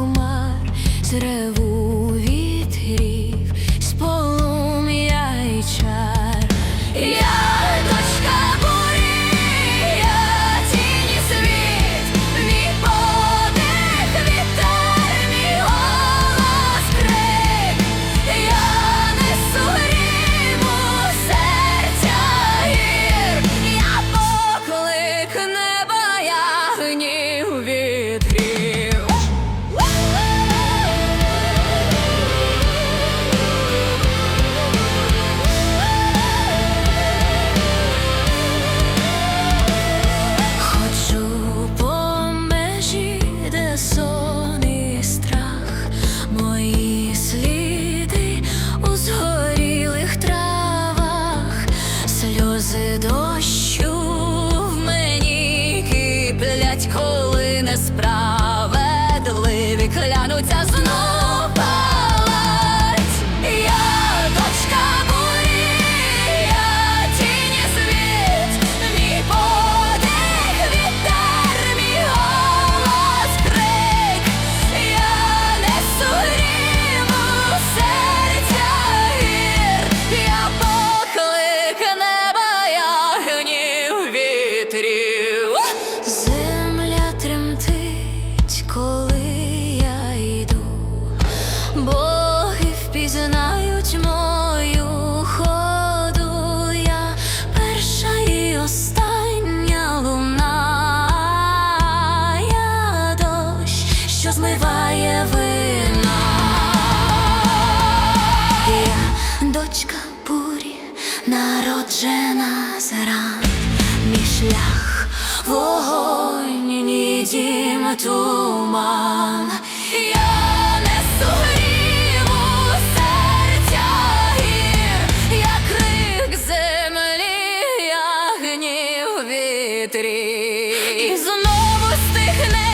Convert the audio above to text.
хмар зреву. коли несправедливі клянуться знову пізнають мою ходу. Я перша і остання луна, я дощ, що змиває вина, дочка бурі, народжена з мій шлях вогонь, ні дім туман. Вітрі, і знову стихне